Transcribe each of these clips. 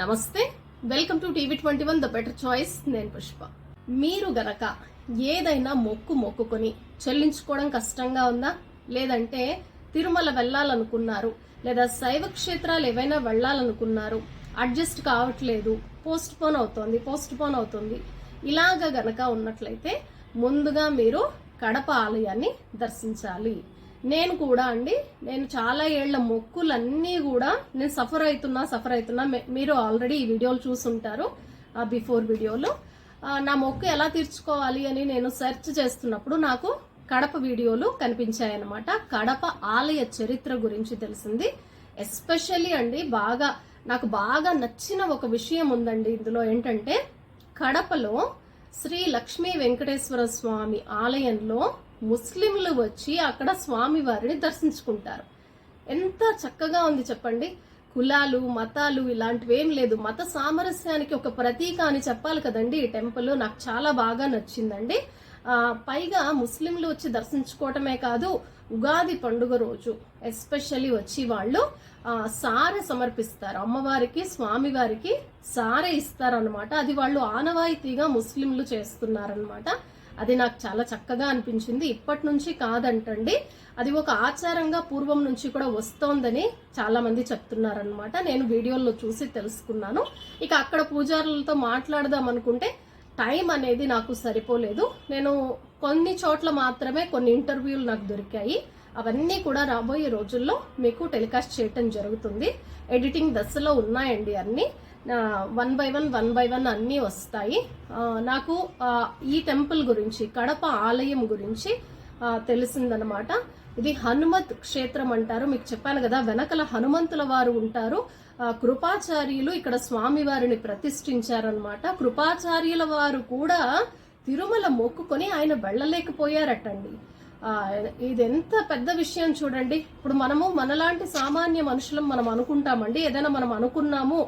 నమస్తే welcome to TV twenty one the better choice నేను పుష్ప. మీరు గనక ఏదైనా మొక్కు మొక్కుకొని చెల్లించుకోవడం కష్టంగా ఉందా? లేదంటే తిరుమల వెళ్ళాలనుకున్నారు లేదా శైవ క్షేత్రాలు ఏవైనా వెళ్ళాలనుకున్నారు అడ్జస్ట్ కావట్లేదు పోస్ట్ పోన్ అవుతోంది పోస్ట్ పోన్ అవుతుంది ఇలాగ గనక ఉన్నట్లయితే ముందుగా మీరు కడప ఆలయాన్ని దర్శించాలి. నేను కూడా అండి నేను చాలా ఏళ్ళ మొక్కులన్నీ కూడా నేను సఫర్ అవుతున్నా సఫర్ అవుతున్నా. మీరు ఆల్రెడీ ఈ వీడియోలు చూసుంటారు బిఫోర్ వీడియోలో. నా మొక్కు ఎలా తీర్చుకోవాలి అని నేను సెర్చ్ చేస్తున్నప్పుడు నాకు కడప వీడియోలు కనిపించాయన్నమాట. కడప ఆలయ చరిత్ర గురించి తెలిసింది. ఎస్పెషల్లీ అండి బాగా నాకు బాగా నచ్చిన ఒక విషయం ఉందండి ఇందులో ఏంటంటే కడపలో శ్రీ లక్ష్మీ వెంకటేశ్వర స్వామి ఆలయంలో ముస్లింలు వచ్చి అక్కడ స్వామివారిని దర్శించుకుంటారు. ఎంత చక్కగా ఉంది చెప్పండి. కులాలు మతాలు ఇలాంటివి ఏం లేదు. మత సామరస్యానికి ఒక ప్రతీక అని చెప్పాలి కదండి. ఈ టెంపుల్ నాకు చాలా బాగా నచ్చిందండి. పైగా ముస్లింలు వచ్చి దర్శించుకోవటమే కాదు ఉగాది పండుగ రోజు ఎస్పెషల్లీ వచ్చి వాళ్ళు సారె సమర్పిస్తారు. అమ్మవారికి స్వామివారికి సారె ఇస్తారనమాట అది వాళ్ళు ఆనవాయితీగా ముస్లింలు చేస్తున్నారనమాట అది నాకు చాలా చక్కగా అనిపించింది. ఇప్పటి నుంచి కాదంటండి. అది ఒక ఆచారంగా పూర్వం నుంచి కూడా వస్తోందని చాలా మంది చెప్తున్నారనమాట నేను వీడియోల్లో చూసి తెలుసుకున్నాను. ఇక అక్కడ పూజారులతో మాట్లాడదాం అనుకుంటే టైం అనేది నాకు సరిపోలేదు. నేను కొన్ని చోట్ల మాత్రమే కొన్ని ఇంటర్వ్యూలు నాకు దొరికాయి. అవన్నీ కూడా రాబోయే రోజుల్లో మీకు టెలికాస్ట్ చేయటం జరుగుతుంది. ఎడిటింగ్ దశలో ఉన్నాయండి అన్నీ. One by one one by one అన్నీ వస్తాయి. నాకు ఈ టెంపుల్ గురించి కడప ఆలయం గురించి తెలిసిందనమాట ఇది హనుమత్ క్షేత్రం అంటారు. మీకు చెప్పాను కదా వెనకల హనుమంతుల వారు ఉంటారు. కృపాచార్యులు ఇక్కడ స్వామివారిని ప్రతిష్ఠించారనమాట కృపాచార్యుల వారు కూడా తిరుమల మొక్కుకొని ఆయన వెళ్ళలేకపోయారటండి. ఇది ఎంత పెద్ద విషయం చూడండి. ఇప్పుడు మనము మనలాంటి సామాన్య మనుషులం మనం అనుకుంటామండి. ఏదైనా మనం అనుకున్నాము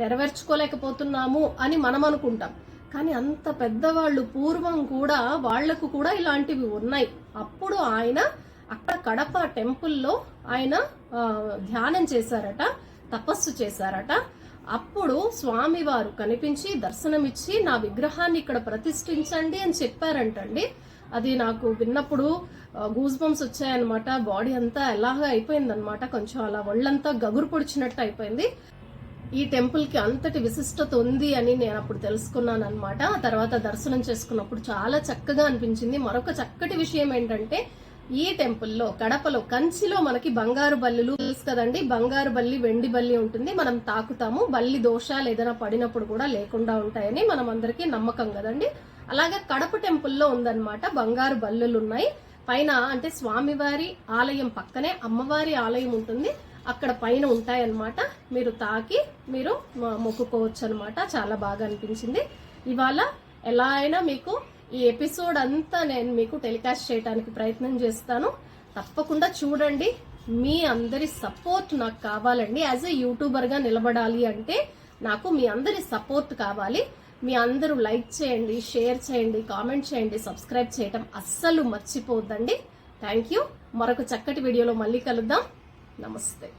నెరవేర్చుకోలేకపోతున్నాము అని మనం అనుకుంటాం. కానీ అంత పెద్దవాళ్ళు పూర్వం కూడా వాళ్ళకు కూడా ఇలాంటివి ఉన్నాయి. అప్పుడు ఆయన అక్కడ కడప టెంపుల్లో ఆయన ధ్యానం చేశారట తపస్సు చేశారట. అప్పుడు స్వామివారు కనిపించి దర్శనమిచ్చి నా విగ్రహాన్ని ఇక్కడ ప్రతిష్ఠించండి అని చెప్పారంటండి. అది నాకు విన్నప్పుడు గూస్ బంప్స్ వచ్చాయన్నమాట. బాడీ అంతా ఎలాగా అయిపోయిందనమాట కొంచెం అలా ఒళ్ళంతా గగురు పొడిచినట్టు అయిపోయింది. ఈ టెంపుల్కి అంతటి విశిష్టత ఉంది అని నేను అప్పుడు తెలుసుకున్నాను అనమాట తర్వాత దర్శనం చేసుకున్నప్పుడు చాలా చక్కగా అనిపించింది. మరొక చక్కటి విషయం ఏంటంటే ఈ టెంపుల్లో కడపలో కంచిలో మనకి బంగారు బల్లులు తెలుసు కదండి. బంగారు బల్లి వెండి బల్లి ఉంటుంది. మనం తాకుతాము. బల్లి దోషాలు ఏదైనా పడినప్పుడు కూడా లేకుండా ఉంటాయని మనం అందరికీ నమ్మకం కదండి. అలాగే కడప టెంపుల్లో ఉందన్నమాట. బంగారు బల్లులు ఉన్నాయి. పైన అంటే స్వామివారి ఆలయం పక్కనే అమ్మవారి ఆలయం ఉంటుంది. అక్కడ పైన ఉంటాయన్నమాట. మీరు తాకి మీరు మొక్కుకోవచ్చు అనమాట చాలా బాగా అనిపించింది. ఇవాళ ఎలా అయినా మీకు ఈ ఎపిసోడ్ అంతా నేను మీకు టెలికాస్ట్ చేయడానికి ప్రయత్నం చేస్తాను. తప్పకుండా చూడండి. మీ అందరి సపోర్ట్ నాకు కావాలండి. యాజ్ ఎ యూట్యూబర్గా నిలబడాలి అంటే నాకు మీ అందరి సపోర్ట్ కావాలి. మీ అందరూ లైక్ చేయండి షేర్ చేయండి కామెంట్ చేయండి సబ్స్క్రైబ్ చేయటం అస్సలు మర్చిపోవద్దండి. Thank you. మరొక చక్కటి వీడియోలో మళ్ళీ కలుద్దాం. నమస్తే.